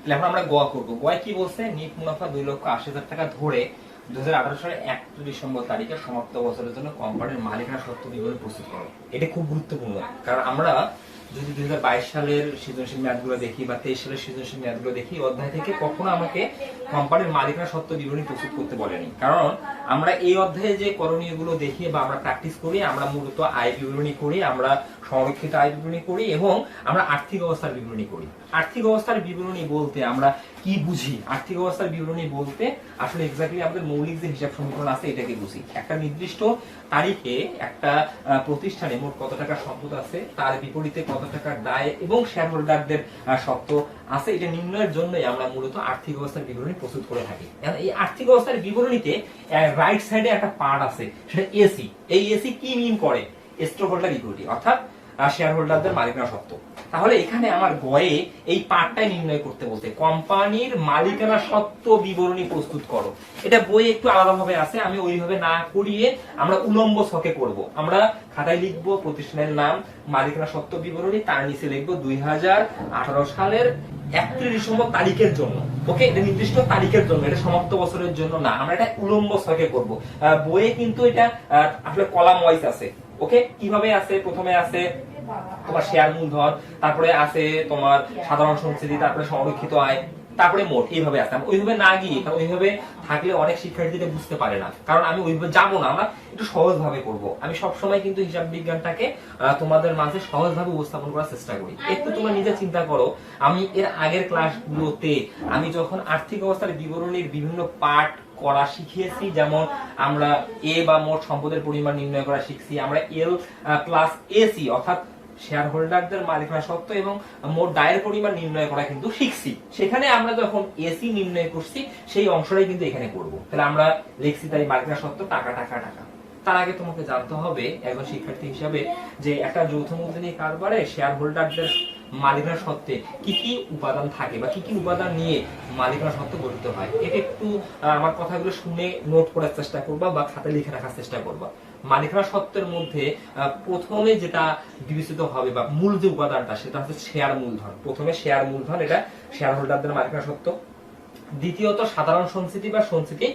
তাহলে এখন আমরা গোয়া করব। গোয়ায় কি বলছে? নিট মুনাফা দুই লক্ষ আশি হাজার টাকা ধরে দু হাজার আঠারো সালের এক ডিসেম্বর তারিখে সমাপ্ত বছরের জন্য কোম্পানির মালিকানা সত্য বিবরণী প্রস্তুত করো। এটা খুব গুরুত্বপূর্ণ। কারণ আমরা যদি দুই হাজার বাইশ সালের সৃজনশীল মেয়াদগুলো দেখি বা তেইশ সালের সৃজনশীল মেয়াদগুলো দেখি অধ্যায় থেকে কখনো আমাকে কোম্পানির মালিকানা সত্ত্ব বিবরণী প্রস্তুত করতে বলেনি। কারণ আমরা এই অধ্যায়ে যে করণীয়গুলো দেখি বা আমরা প্র্যাকটিস করি, আমরা মূলত আয় বিবরণী করি, আমরা সংরক্ষিত আয় বিবরণী করি এবং আমরা আর্থিক অবস্থার বিবরণী করি। আর্থিক অবস্থার বিবরণী বলতে আমরা কি বুঝি? আর্থিক অবস্থার বিবরণী বলতে আসলে এক্স্যাক্টলি আমাদের মৌলিক যে হিসাব সমীকরণ আছে, এটাকে বুঝি। একটা নির্দিষ্ট তারিখে, একটা প্রতিষ্ঠানে মোট কত টাকা সম্পদ আছে, তার বিপরীতে কত টাকার দায় এবং শেয়ার হোল্ডারদের সত্ত্ব আছে। এটা নির্ণয়ের জন্যই আমরা মূলত আর্থিক অবস্থার বিবরণী প্রস্তুত করে থাকি। এই আর্থিক অবস্থার বিবরণীতে রাইট সাইডে একটা পার্ট আছে, সেটা এসি এই এসি কি মিন করে? স্টক হোল্ডার ইকুইটি অর্থাৎ শেয়ার হোল্ডারদের মালিকানা সত্ত্ব তাহলে এখানে আমার গয়ে এই পার্টটাই নির্ণয় করতে বলতে, কোম্পানির মালিকানা সত্ত্ব বিবরণী প্রস্তুত করো। এটা বই একটু আলাদাভাবে আছে, আমি ওইভাবে না করিয়ে আমরা উলম্ব ছকে করব আমরা খাতায় লিখব, প্রতিষ্ঠানের নাম, মালিকানা সত্ত্ব বিবরণী, তার নিচে লিখব দুই হাজার আঠারো সালের একত্রিশ ডিসেম্বর তারিখের জন্য। ওকে, এটা নির্দিষ্ট তারিখের জন্য, এটা সমাপ্ত বছরের জন্য না, আমরা এটা উলম্ব ছকে করব বইয়ে কিন্তু এটা আসলে কলাম ওয়াইজ আছে। ওকে, কীভাবে আছে? প্রথমে আছে তোমার শেয়ার মূলধন তারপরে আছে তোমার সাধারণ সংস্কৃতি তারপরে সংরক্ষিত আয় তারপরে মোট এইভাবে আছে। ওইভাবে না গিয়ে কারণ ওইভাবে থাকলে অনেক শিক্ষার্থীরা বুঝতে পারে না। কারণ আমি ওইভাবে যাব না আমরা একটু সহজ ভাবে করব। আমি সবসময় কিন্তু হিসাব বিজ্ঞানটাকে তোমাদের মাঝে সহজ ভাবে উপস্থাপন করার চেষ্টা করি। একটু তোমরা নিজে চিন্তা করো আমি এর আগের ক্লাসগুলোতে আমি যখন আর্থিক অবস্থার বিবরণীর বিভিন্ন পার্ট করা শিখিয়েছি যেমন আমরা এ বা মোট সম্পদের পরিমাণ নির্ণয় করা শিখছি আমরা এল প্লাস এসি অর্থাৎ শেয়ার হোল্ডারদের মালিকানা সত্ত্ব এবং মোট দায়ের পরিমাণ নির্ণয় করা কিন্তু শিখছি সেখানে আমরা যখন এসি নির্ণয় করছি, সেই অংশটাই কিন্তু এখানে করব। তাহলে আমরা লিখছি তাই মালিকানা সত্ত্ব টাকা টাকা টাকা। তার আগে তোমাকে জানতে হবে, একজন শিক্ষার্থী হিসাবে, যে একটা যৌথ মূলধনী কারবারে শেয়ার হোল্ডারদের মালিকানা সত্ত্বে কি কি উপাদান থাকে বা কি কি উপাদান নিয়ে মালিকানা সত্ত্ব গঠিত হয়? এটা একটু আমার কথাগুলো শুনে নোট করার চেষ্টা করবা বা খাতায় লিখে রাখার চেষ্টা করবা। মালিকানা সত্ত্বের মধ্যে প্রথমে যেটা বিবেচিত হবে বা মূল যে উপাদানটা, সেটা হচ্ছে শেয়ার মূলধন। প্রথমে শেয়ার মূলধন, এটা শেয়ার হোল্ডারদের মালিকানা সত্ত্ব। দ্বিতীয়ত, সাধারণ সংস্কৃতি বা সংস্কৃতি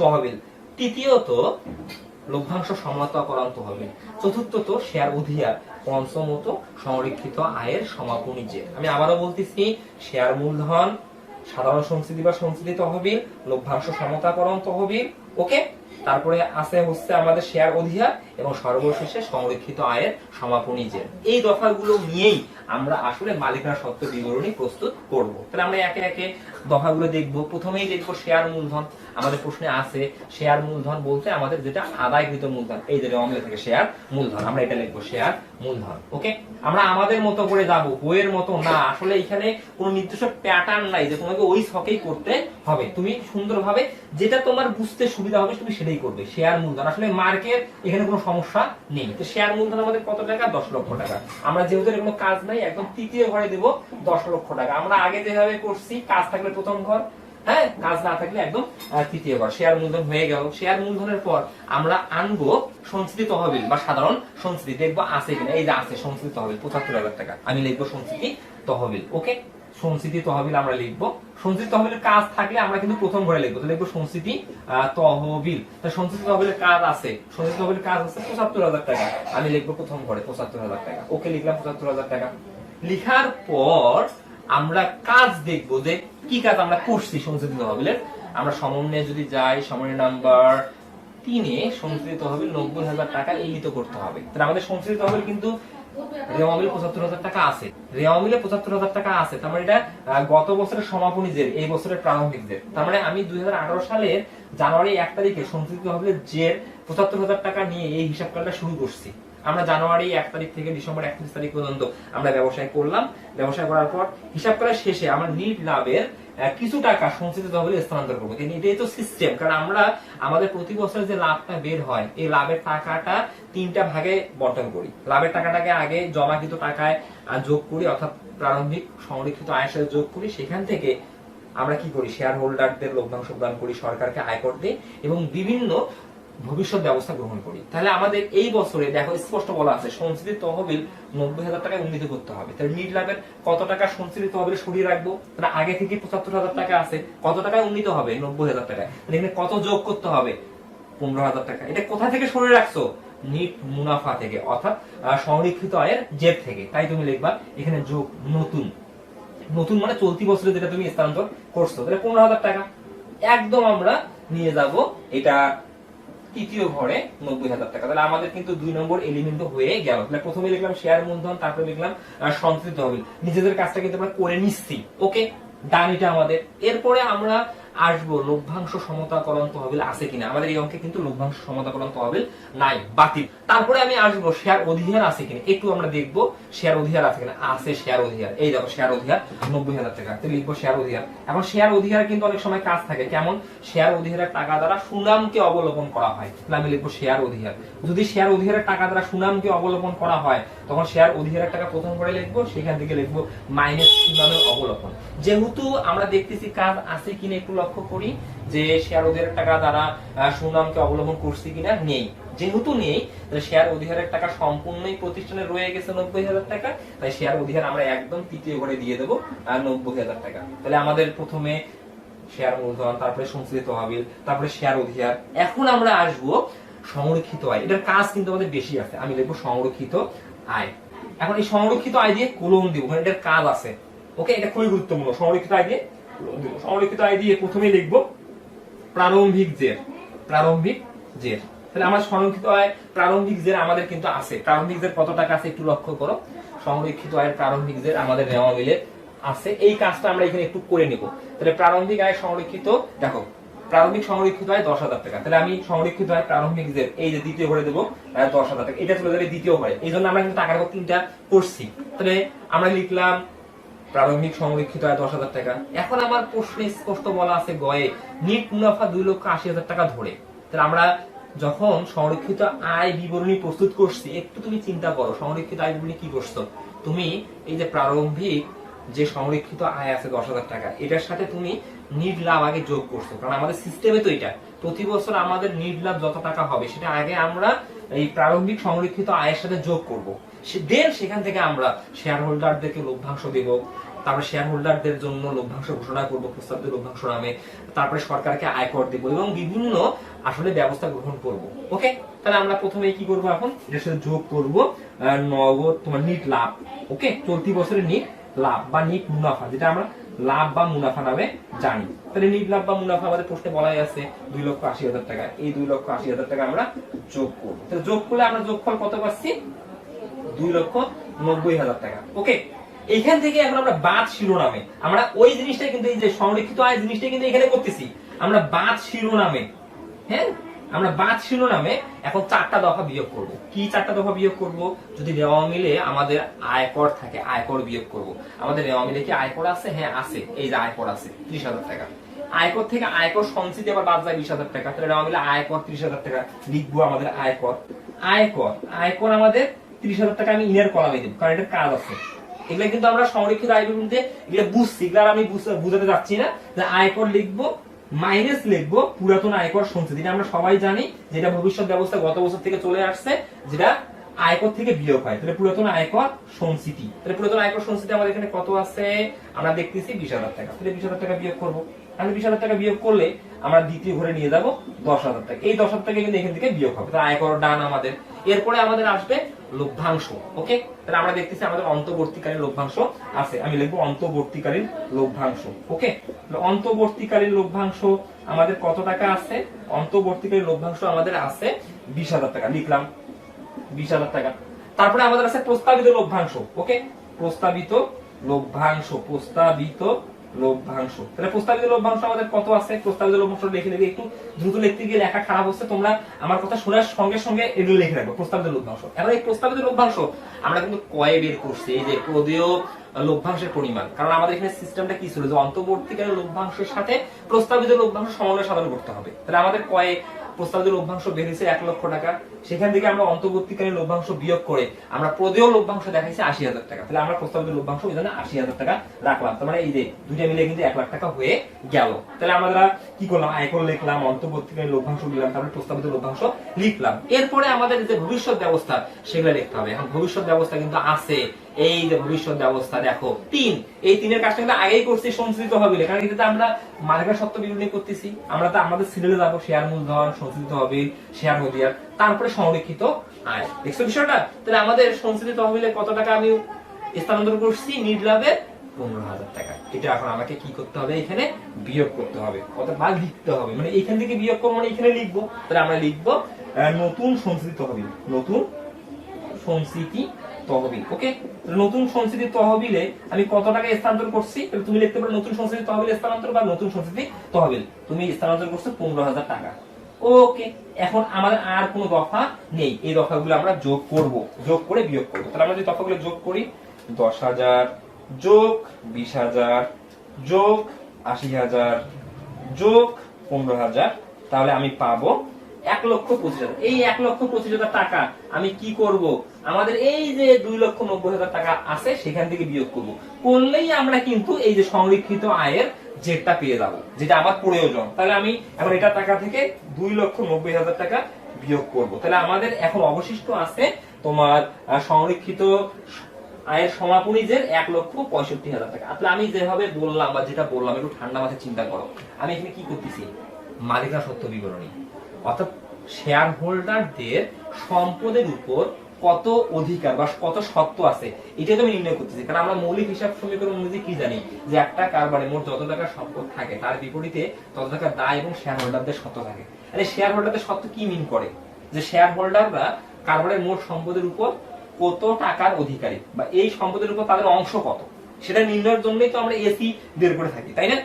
তহবিল। তৃতীয়ত, লভ্যাংশ সমতাকরণ তহবিল চতুর্থত শেয়ার অধিয়ার পঞ্চমত সংরক্ষিত আয়ের সমাপনী যে। আমি আবারও বলতেছি, শেয়ার মূলধন, সাধারণ সংস্কৃতি বা সংস্কৃতি তহবিল, লভ্যাংশ সমতাকরণ তহবিল, ওকে? তারপরে আছে হচ্ছে আমাদের শেয়ার অধিহার এবং সর্বশেষে সংরক্ষিত আয়ের সমাপনী যে। এই দফাগুলো নিয়েই আমরা আসলে মালিকানা সত্ত্ব বিবরণী প্রস্তুত করব। তাহলে আমরা একে একে দফাগুলো দেখব। প্রথমেই দেখব শেয়ার মূলধন। আমাদের প্রশ্নে আছে শেয়ার মূলধন বলতে আমাদের যেটা আদায়কৃত মূলধন। এই যে অমলে থেকে শেয়ার মূলধন, আমরা এটা লিখব শেয়ার মূলধন ওকে আমরা আমাদের মতো করে যাব, বইয়ের মতো না। আসলে এখানে কোনো নির্দিষ্ট প্যাটার্ন নাই যে তোমাকে ওই ছকেই করতে হবে। তুমি সুন্দরভাবে যেটা তোমার বুঝতে সুবিধা হবে তুমি সেটাই করবে শেয়ার মূলধন। আসলে মার্কেট এখানে কোনো সমস্যা নেই। তো শেয়ার মূলধন আমাদের কত টাকা? দশ লক্ষ টাকা। আমরা যেহেতু কোনো কাজ নাই, একদম তৃতীয় ঘরে দেবো দশ লক্ষ টাকা। আমরা আগে যেভাবে করছি, কাজ থাকলে প্রথম ঘর হ্যাঁ? কাজ না থাকলে একদম তৃতীয় ঘর। শেয়ার মূলধন হয়ে গেল। শেয়ার মূলধনের পর আমরা আনব সংস্কৃতি তহবিল, বা সাধারণ সংস্কৃতি। দেখব আছে কিনা? এই যে আছে, সংস্কৃতি তহবিল, পঁচাত্তর হাজার টাকা। আমি লিখব সংস্কৃতি তহবিল, ওকে? সংস্কৃতি তহবিল আমরা লিখব। সংস্কৃতি তহবিলের কাজ থাকলে আমরা কিন্তু প্রথম ঘরে লিখব। লিখব সংস্কৃতি তহবিল। তা সংস্কৃতি তহবিলের কাজ আছে। সংস্কৃতি তহবিলের কাজ আছে পঁচাত্তর হাজার টাকা। আমি লিখব প্রথম ঘরে, পঁচাত্তর হাজার টাকা। ওকে, লিখলাম পঁচাত্তর হাজার টাকা। লিখার পর আমরা কাজ দেখব যে কি কাজ আমরা করছি সংস্কৃতি তহবিলের। আমরা সমন্বয়ে যদি যাই সমন্বয় নাম্বার তিনে সংস্কৃতি তহবিল নব্বই হাজার টাকা ইঙ্গিত করতে হবে। তাহলে আমাদের সংস্কৃতি তহবিল কিন্তু রেওয়ামিলে পঁচাত্তর হাজার টাকা আছে। রেওয়ামিলে পঁচাত্তর হাজার টাকা আছে। তার মানে এটা গত বছরের সমাপনী জের এই বছরের প্রারম্ভিক জের তার মানে আমি দুই হাজার আঠারো সালের জানুয়ারি এক তারিখে সংস্কৃতি তহবিলের জের পঁচাত্তর হাজার টাকা নিয়ে এই হিসাব কালটা শুরু করছি। আমরা জানুয়ারি এক তারিখ থেকে ডিসেম্বর একত্রিশ তারিখ পর্যন্ত আমরা ব্যবসায় করলাম। ব্যবসায় করার পর হিসাব করার শেষে আমরা নিট লাভের কিছু টাকা সঞ্চিত তহবিলে স্থানান্তর করব। কিন্তু এটাই তো সিস্টেম কারণ আমরা, আমাদের প্রতি বছর যে লাভটা বের হয়, এই লাভের টাকাটা তিনটা ভাগে বন্টন করি। লাভের টাকাটাকে আগে জমাকৃত টাকায় যোগ করি, অর্থাৎ প্রারম্ভিক সংরক্ষিত আয়ের সাথে যোগ করি। সেখান থেকে আমরা কি করি? শেয়ার হোল্ডারদের লভ্যাংশ প্রদান করি, সরকারকে আয়কর দিই এবং বিভিন্ন ভবিষ্যৎ ব্যবস্থা গ্রহণ করি। তাহলে আমাদের এই বছরে, দেখো স্পষ্ট বলা আছে, সঞ্চিত তহবিল নব্বই হাজার টাকায় উন্নীত করতে হবে। তাহলে নিট লাভের কত টাকা সঞ্চিত তহবিল সরিয়ে রাখব? তাহলে আগে থেকে পঁচাত্তর হাজার টাকা আছে। কত টাকায় উন্নীত হবে? নব্বই হাজার টাকায়। এখানে কত যোগ করতে হবে? পনেরো হাজার টাকা। এটা কোথা থেকে সরিয়ে রাখছো? নিট মুনাফা থেকে, অর্থাৎ সংরক্ষিত আয়ের জেব থেকে। তাই তুমি লিখবা, এখানে যোগ নতুন। নতুন মানে চলতি বছরে যেটা তুমি স্থানান্তর করছ। তাহলে পনেরো হাজার টাকা। একদম আমরা নিয়ে যাব এটা তৃতীয় ঘরে নব্বই হাজার টাকা। তাহলে আমাদের কিন্তু দুই নম্বর এলিমেন্ট হয়ে গেল। তাহলে প্রথমে লিখলাম শেয়ার মূলধন, তারপরে লিখলাম সঞ্চিত তহবিল। নিজেদের কাজটা কিন্তু আমরা করে নিচ্ছি ওকে ডান আমাদের। এরপরে আমরা আসব, লভ্যাংশ সমতাকরণ তহবিল আছে কিনা? আমাদের এই অঙ্কে কিন্তু লভ্যাংশ সমতাকরণ তহবিল নাই, বাতিল। তারপরে আমি আসব শেয়ার অধিহার আছে কিনা? একটু আমরা দেখব শেয়ার অধিহার আছে কিনা? আছে শেয়ার অধিহার। এই দেখো শেয়ার অধিহার, নব্বই হাজার টাকা। তো লিখব শেয়ার অধিহার। এখন শেয়ার অধিহার কিন্তু অনেক সময় কাজ থাকে। কেমন? শেয়ার অধিহারের টাকা দ্বারা সুনামকে অবলোকন করা হয়। তাহলে আমি লিখব শেয়ার অধিকার যদি শেয়ার অধিহারের টাকা দ্বারা সুনামকে অবলোকন করা হয়, তখন শেয়ার অধিহারের টাকা প্রথম করে লিখব, সেখান থেকে লিখব মাইনাস সুনামের অবলোকন। যেহেতু আমরা দেখতেছি কাজ আছে কিনা একটু লক্ষ্য করি যে শেয়ার অধিহারের টাকা আহ, সুনামকে অবলম্বন করছি কিনা নেই। যেহেতু নেই তাহলে শেয়ার অধিহারের টাকা সম্পূর্ণই প্রতিষ্ঠানে রয়ে গেছে নব্বই হাজার টাকা তাই শেয়ার অধিহার আমরা একদম তৃতীয় ঘরে দিয়ে দেবো নব্বই হাজার টাকা। তাহলে আমাদের প্রথমে শেয়ার মূলধন তারপরে সংশ্লিষ্ট তহবিল তারপরে শেয়ার অধিহার। এখন আমরা আসব সংরক্ষিত আয়। এটার কাজ কিন্তু আমাদের বেশি আছে। আমি লিখব সংরক্ষিত আয়। এখন এই সংরক্ষিত আয় দিয়ে কুলন দিব কারণ এটার কাজ আছে। ওকে এটা খুবই গুরুত্বপূর্ণ। সংরক্ষিত আয় দিয়ে। সংরক্ষিত আয় দিয়ে প্রথমেই লিখব প্রারম্ভিক জের। প্রারম্ভিক জের। তাহলে আমার সংরক্ষিত আয় প্রারম্ভিক জের আমাদের কিন্তু আছে। প্রারম্ভিক জের কত টাকা আছে একটু লক্ষ্য করো। সংরক্ষিত আয়ের প্রারম্ভিক জের আমাদের নেওয়া মিলে আছে। এই কাজটা আমরা এখানে একটু করে নেব। তাহলে প্রারম্ভিক আয় সংরক্ষিত, দেখো, প্রারম্ভিক সংরক্ষিত আয় দশ হাজার টাকা। তাহলে আমি সংরক্ষিত আয় প্রারম্ভিক জের, এই যে দ্বিতীয় ঘরে দেবো দশ হাজার টাকা। এটা চলে যাবে দ্বিতীয় ঘরে। এই জন্য আমরা কিন্তু টাকার তিনটা করছি। তাহলে আমরা লিখলাম প্রারম্ভিক সংরক্ষিত আয় দশ হাজার টাকা। এখন আমার প্রশ্নে স্পষ্ট বলা আছে গয়ে নিট মুনাফা দুই লক্ষ আশি হাজার টাকা ধরে। তাহলে আমরা যখন সংরক্ষিত আয় বিবরণী প্রস্তুত করছি, একটু তুমি চিন্তা করো, সংরক্ষিত আয় বিবরণী কি করছ? তুমি এই যে প্রারম্ভিক যে সংরক্ষিত আয় আছে দশ হাজার টাকা, এটার সাথে তুমি নিট লাভ আগে যোগ করছ। কারণ আমাদের সিস্টেমে তো এটা। প্রতি বছর আমাদের নিট লাভ যত টাকা হবে, সেটা আগে আমরা এই প্রারম্ভিক সংরক্ষিত আয়ের সাথে যোগ করব। দেন সেখান থেকে আমরা শেয়ার হোল্ডারদেরকে লভ্যাংশ দেব, তারপরে শেয়ার হোল্ডারদের জন্য লভ্যাংশ ঘোষণা করব প্রস্তাবিত লভ্যাংশ নামে, তারপরে সরকারকে আয়কর দেব এবং বিভিন্ন আসলে ব্যবস্থা গ্রহণ করব। ওকে? তাহলে আমরা প্রথমে কি করব এখন? সাথে যোগ করব নগদ তোমার নিট লাভ, ওকে? চলতি বছরের নিট লাভ বা নিট মুনাফা, যেটা আমরা লাভ বা মুনাফা নামে জানি। তাহলে নিট লাভ বা মুনাফা আমাদের প্রশ্নে বলাই আছে দুই লক্ষ আশি হাজার টাকা। এই দুই লক্ষ আশি হাজার টাকা আমরা যোগ করব। যোগ করলে আমরা যোগফল কত পাচ্ছি? দুই লক্ষ নব্বই হাজার টাকা। ওকে এইখান থেকে এখন আমরা বাদ শিরোনামে, আমরা ওই জিনিসটাই কিন্তু এই যে সংরক্ষিত আয় জিনিসটাই কিন্তু এখানে করতেছি। আমরা বাদ শিরোনামে হ্যাঁ? আমরা বাদ শিরোনামে এখন চারটা দফা বিয়োগ করব। কি চারটা দফা বিয়োগ করব? যদি নেওয়া মিলে আমাদের আয়কর থাকে, আয়কর বিয়োগ করব। আমাদের নেওয়া মিলে কি আয়কর আছে? হ্যাঁ আছে। এই যে আয়কর আছে, ত্রিশ হাজার টাকা। আয়কর থেকে আয়কর সঞ্চিতি আবার বাদ যায় বিশ হাজার টাকা। তাহলে নেওয়া মিলে আয়কর ত্রিশ হাজার টাকা লিখব আমাদের আয়কর। আয়কর আয়কর আমাদের ত্রিশ হাজার টাকা আমি ইনার কলামে দেবো কারণ এটা কাজ আছে। এগুলো কিন্তু আমরা সংরক্ষিত আয় বিবরণীতে এগুলো বুঝছি, এগুলো আমি বুঝাতে যাচ্ছি না। যে আয়কর লিখব মাইনাস লিখব, পুরাতন আয়কর সঞ্চিতি এটা আমরা সবাই জানি, যেটা ভবিষ্যৎ ব্যবস্থা গত বছর থেকে চলে আসছে, যেটা আয়কর থেকে বিয়োগ হয়। তাহলে পুরাতন আয়কর সঞ্চিতি তাহলে পুরাতন আয়কর সঞ্চিতি আমাদের এখানে কত আছে? আমরা দেখতেছি বিশ হাজার টাকা। তাহলে বিশ হাজার টাকা বিয়োগ করব। তাহলে বিশ হাজার টাকা বিয়োগ করলে আমরা দ্বিতীয় ঘরে নিয়ে যাব দশ হাজার টাকা। এই দশ হাজার টাকা কিন্তু এখান থেকে বিয়োগ হবে। তাহলে আয়কর ডান আমাদের। এরপরে আমাদের আসবে লভ্যাংশ, ওকে? তাহলে আমরা দেখতেছি আমাদের অন্তর্বর্তীকালীন লভ্যাংশ আছে। আমি লিখব অন্তর্বর্তীকালীন লভ্যাংশ, ওকে? অন্তর্বর্তীকালীন লভ্যাংশ আমাদের কত টাকা আছে? অন্তর্বর্তীকালীন লভ্যাংশ আমাদের আছে বিশ হাজার টাকা। লিখলাম বিশ হাজার টাকা। তারপরে আমাদের আছে প্রস্তাবিত লভ্যাংশ, ওকে? প্রস্তাবিত লভ্যাংশ, প্রস্তাবিত লভ্যাংশ তাহলে প্রস্তাবিত লভ্যাংশ আমাদের কত আছে? প্রস্তাবিত লভ্যাংশ লিখে নেবে একটু দ্রুত লিখতে গিয়ে লেখা খারাপ হচ্ছে, তোমরা আমার কথা শোনার সঙ্গে সঙ্গে এগুলো লিখে রাখব, প্রস্তাবিত লভ্যাংশ এখন এই প্রস্তাবিত লভ্যাংশ আমরা কিন্তু কয়ে বের করছি, এই যে প্রদেয় লভ্যাংশের পরিমাণ। কারণ আমাদের এখানে সিস্টেমটা কি ছিল? যে অন্তর্বর্তীকালীন লভ্যাংশের সাথে প্রস্তাবিত লভ্যাংশ সমন্বয় সাধন করতে হবে। তাহলে আমাদের কয়ে প্রস্তাবিত লভ্যাংশ হয়েছে এক লক্ষ টাকা। সেখান থেকে আমরা অন্তর্বর্তীকালীন লভ্যাংশ বিয়োগ করে আমরা প্রদেয় লভ্যাংশ দেখাইছি আশি হাজার টাকা। তাহলে আমরা প্রস্তাবিত লভ্যাংশ ওই জন্য আশি হাজার টাকা রাখলাম। তার মানে এই যে দুইটা মিলে কিন্তু এক লাখ টাকা হয়ে গেল। তাহলে আমরা কি করলাম? আয়কর লিখলাম, অন্তর্বর্তীকালীন লভ্যাংশ দিলাম তারপরে প্রস্তাবিত লভ্যাংশ লিখলাম। এরপরে আমাদের যে ভবিষ্যৎ ব্যবস্থা, সেগুলো লিখতে হবে। এখন ভবিষ্যৎ ব্যবস্থা কিন্তু আছে। এই যে ভবিষ্যৎ ব্যবস্থা, দেখো, তিন। এই তিনের কাজটা কিন্তু আগেই করছি সংশোধিত হবে কারণ এটাতে আমরা মালিকার সত্ত্ব বিবরণী করতেছি। আমরা তো আমাদের সিরিয়ালে যাব, শেয়ার মূলধন সংশোধিত হবে, শেয়ার হদিয়ার তারপরে সংরক্ষিত আয়। দেখছ বিষয়টা? তাহলে আমাদের সংশোধিত তহবিলে কত টাকা আমি স্থানান্তর করছি? নিট লাভের পনেরো হাজার টাকা। এটা এখন আমাকে কি করতে হবে? এখানে বিয়োগ করতে হবে। অর্থাৎ ভাগ লিখতে হবে? মানে এখান থেকে বিয়োগ করব মানে এখানে লিখব। তাহলে আমরা লিখব নতুন সংশোধিত তহবিল। নতুন সংস্কৃতি তহবিল, ওকে? নতুন সংস্কৃতি তহবিলে আমি কত টাকা স্থানান্তর করছি? তুমি লিখতে পারো নতুন সংস্কৃতি তহবিল স্থানান্তর বা নতুন সংস্কৃতি তহবিল। তুমি স্থানান্তর করছ পনেরো হাজার টাকা। ওকে, এখন আমাদের আর কোনো দফা নেই। এই দফাগুলো আমরা যোগ করব, যোগ করে বিয়োগ করব। তাহলে আমরা যদি দফাগুলো যোগ করি, দশ হাজার যোগ বিশ হাজার যোগ আশি হাজার যোগ পনেরো হাজার, তাহলে আমি পাবো এক লক্ষ পঁচিশ হাজার। এই এক লক্ষ পঁচিশ হাজার টাকা আমি কি করব? আমাদের এই যে দুই লক্ষ নব্বই হাজার টাকা আছে, সেখান থেকে বিয়োগ করব। করলেই আমরা কিন্তু এই যে সংরক্ষিত আয়ের জেটটা পেয়ে যাব, যেটা আমার প্রয়োজন। তাহলে আমি এখন এটা টাকা থেকে দুই লক্ষ নব্বই হাজার টাকা বিয়োগ করব। তাহলে আমাদের এখন অবশিষ্ট আছে তোমার সংরক্ষিত আয়ের সমাপনী যে এক লক্ষ পঁয়ষট্টি হাজার টাকা। তাহলে আমি যেভাবে বললাম বা যেটা বললাম, একটু ঠান্ডা মাথায় চিন্তা করো। আমি এখানে কি করতেছি? মালিকা সত্য বিবরণী। অর্থাৎ শেয়ার হোল্ডারদের সম্পদের উপর কত অধিকার বা কত সত্ত্ব আছে এটা তো আমি নির্ণয় করতেছি। কারণ আমরা মৌলিক হিসাব সমীকরণ অনুযায়ী কি জানি যে একটা কারবারে মোট যত টাকা সম্পদ থাকে, তার বিপরীতে তত টাকা দায় এবং শেয়ার হোল্ডারদের সত্ত্ব থাকে। আরে শেয়ার হোল্ডারদের সত্ত্ব কি মিন করে? যে শেয়ার হোল্ডাররা কারবারের মোট সম্পদের উপর কত টাকার অধিকারী বা এই সম্পদের উপর তাদের অংশ কত? সেটা নির্ণয়ের জন্যই তো আমরা এসি বের করে থাকি, তাই না?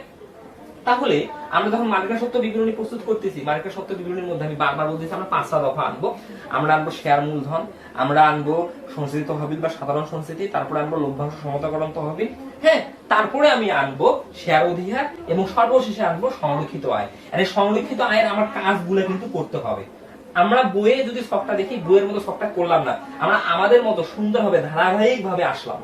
তাহলে আমরা যখন মার্কেট সত্য বিবরণী প্রস্তুত করতেছি, মার্কেট সত্য বিবরণীর মধ্যে আমি বারবার বলতেছি, আমরা পাঁচটা দফা আনব। আমরা আনব শেয়ার মূলধন, আমরা আনব সংশোধিত তহবিল বা সাধারণ সংস্কৃতি তারপরে আনব লভ্যাংশ সমতাকরণ তহবিল। হ্যাঁ তারপরে আমি আনব শেয়ার অধিকার এবং সর্বশেষে আনব সংরক্ষিত আয়। আর এই সংরক্ষিত আয়ের আমার কাজগুলো কিন্তু করতে হবে। আমরা বইয়ে যদি শখটা দেখি, বইয়ের মতো শখটা করলাম না, আমরা আমাদের মতো সুন্দরভাবে ধারাবাহিক ভাবে আসলাম।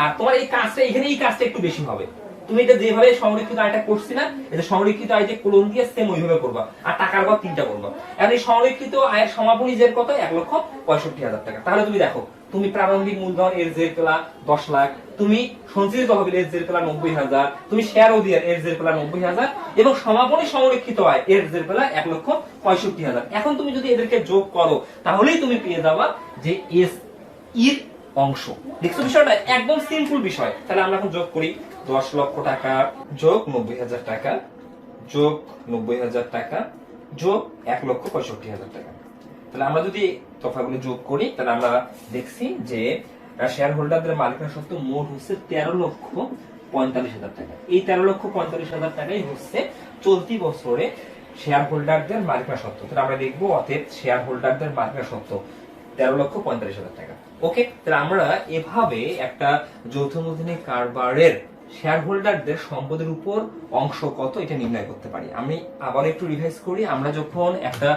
আর তোমার এই কাজটা এখানে এই কাজটা একটু বেশি হবে। তুমি এটা যেভাবে সংরক্ষিত আয়টা করছি না, এটা সংরক্ষিত আয় যে কোলন দিয়ে সেম ওইভাবে করবা। আর টাকার ঘর তিনটা করবা। আর এই সংরক্ষিত আয়ের সমাপনী জের কত? এক লক্ষ পঁয়ষট্টি হাজার টাকা। তাহলে তুমি দেখো, তুমি প্রারম্ভিক মূলধন এর জের পেলা দশ লাখ, তুমি সঞ্চিত তহবিল এর জের পেলা নব্বই হাজার, তুমি শেয়ার অধিয়ার এর জের পেলা নব্বই হাজার, এবং সমাপনী সংরক্ষিত আয় এর জের পেলা এক লক্ষ পঁয়ষট্টি হাজার। এখন তুমি যদি এদেরকে যোগ করো, তাহলেই তুমি পেয়ে যাবা যে এস, ইর অংশ। দেখছ বিষয়টা? একদম সিম্পল বিষয়। তাহলে আমরা এখন যোগ করি। দশ লক্ষ টাকা যোগ নব্বই হাজার টাকা, যোগ নব্বই হাজার টাকা, যোগ এক লক্ষ পঁয়ষট্টি হাজার টাকা। তাহলে আমরা যদি তফাগুলো যোগ করি, তাহলে আমরা দেখছি যে শেয়ার হোল্ডারদের মালিকানা সত্ত্ব মোট হচ্ছে তেরো লক্ষ পঁয়তাল্লিশ হাজার টাকা। এই তেরো লক্ষ পঁয়তাল্লিশ হাজার টাকাই হচ্ছে চলতি বছরে শেয়ার হোল্ডারদের মালিকানা সত্ত্ব তাহলে আমরা দেখব অতএব শেয়ার হোল্ডারদের মালিকানা সত্ত্ব তেরো লক্ষ পঁয়তাল্লিশ হাজার টাকা। ওকে তাহলে আমরা এভাবে একটা যৌথ মূলধনী কারবারের শেয়ার হোল্ডারদের সম্পদের উপর অংশ কত এটা নির্ণয় করতে পারি। আমি আবার একটু রিভাইজ করি, আমরা যখন একটা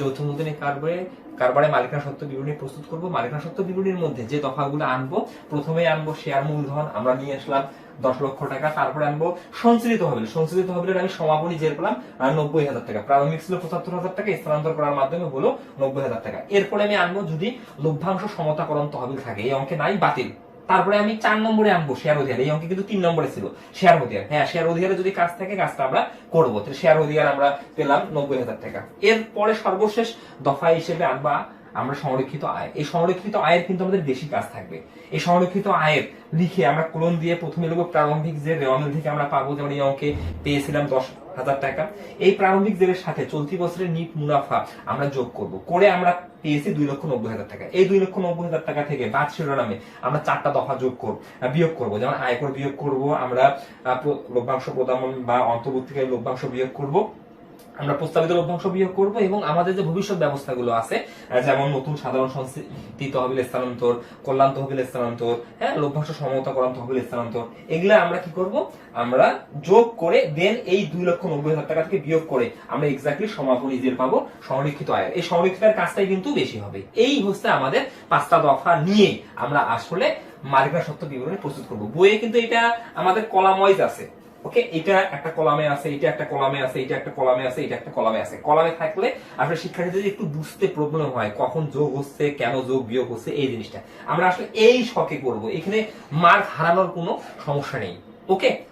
যৌথ মূলধনী কারবারে কারবারে মালিকানা সত্ত্ব বিবরণী প্রস্তুত করব, মালিকানা সত্ত্ব বিবরণীর মধ্যে যে দফাগুলো আনব, প্রথমে আনব শেয়ার মূলধন, আমরা নিয়ে আসলাম দশ লক্ষ টাকা, তারপরে আনব সঞ্চালিত তহবিল সঞ্চালিত তহবিলের আমি সমাপনী জের পেলাম নব্বই হাজার টাকা। প্রারম্ভিক ছিল পঁচাত্তর হাজার টাকা, স্থানান্তর করার মাধ্যমে হলো নব্বই হাজার টাকা। এরপরে আমি আনব যদি লভ্যাংশ সমতাকরণ তহবিল থাকে, এই অঙ্কে নাই, বাতিল। তারপরে আমি চার নম্বরে আনব শেয়ার অধিকার। এই অঙ্কে কিন্তু তিন নম্বরে ছিল। শেয়ার অধিকার। হ্যাঁ শেয়ার অধিকারে যদি কাজ থাকে, কাজটা আমরা করব। তাহলে শেয়ার অধিকার আমরা পেলাম নব্বই হাজার টাকা। এরপরে সর্বশেষ দফা হিসেবে আনবা আমরা সংরক্ষিত আয়। এই সংরক্ষিত আয়ের কিন্তু আমাদের বেশি কাজ থাকবে। এই সংরক্ষিত আয়ের লিখে আমরা কোলন দিয়ে প্রথমে লিখব প্রারম্ভিক যে রেওয়ামিল থেকে আমরা পাবো, যেমন এই অঙ্কে পেয়েছিলাম দশ হাজার টাকা। এই প্রারম্ভিক জেলের সাথে চলতি বছরের নিট মুনাফা আমরা যোগ করব। করে আমরা পেয়েছি দুই লক্ষ নব্বই হাজার টাকা। এই দুই লক্ষ নব্বই হাজার টাকা থেকে বাদ শিরোনামে আমরা চারটা দফা যোগ করব বিয়োগ করব। যেমন আয়কর বিয়োগ করব, আমরা লভ্যাংশ প্রদান বা অন্তর্বর্তীকালীন লভ্যাংশ বিয়োগ করব। আমরা প্রস্তাবিত লভ্যাংশ বিয়োগ করব এবং আমাদের যে ভবিষ্যৎ ব্যবস্থাগুলো আছে যেমন নতুন সাধারণ সংস্কৃতি, তহবিল স্থানান্তর, কল্যাণ তহবিল স্থানান্তর হ্যাঁ লভ্যাংশ সমতাকরণ তহবিল স্থানান্তর, এগুলা আমরা কি করব? আমরা যোগ করে দেন এই দুই লক্ষ নব্বই হাজার টাকা থেকে বিয়োগ করে আমরা এক্স্যাক্টলি সমাপন ইজের পাবো, সংরক্ষিত আয়ের। এই সংরক্ষিত আয়ের কাজটাই কিন্তু বেশি হবে। এই হচ্ছে আমাদের পাঁচটা দফা নিয়ে আমরা আসলে মালিকানা সত্য বিবরণী প্রস্তুত করব। বইয়ে কিন্তু এটা আমাদের কলাম ওয়াইজ আছে। ওকে, এটা একটা কলামে আছে, এটা একটা কলামে আছে, এটা একটা কলামে আছে, এটা একটা কলামে আছে। কলামে থাকলে আসলে শিক্ষার্থীদের একটু বুঝতে প্রবলেম হয়, কখন যোগ হচ্ছে, কেন যোগ বিয়োগ হচ্ছে, এই জিনিসটা। আমরা আসলে এই শখে করব। এখানে মার্ক হারানোর কোনো সমস্যা নেই। ওকে?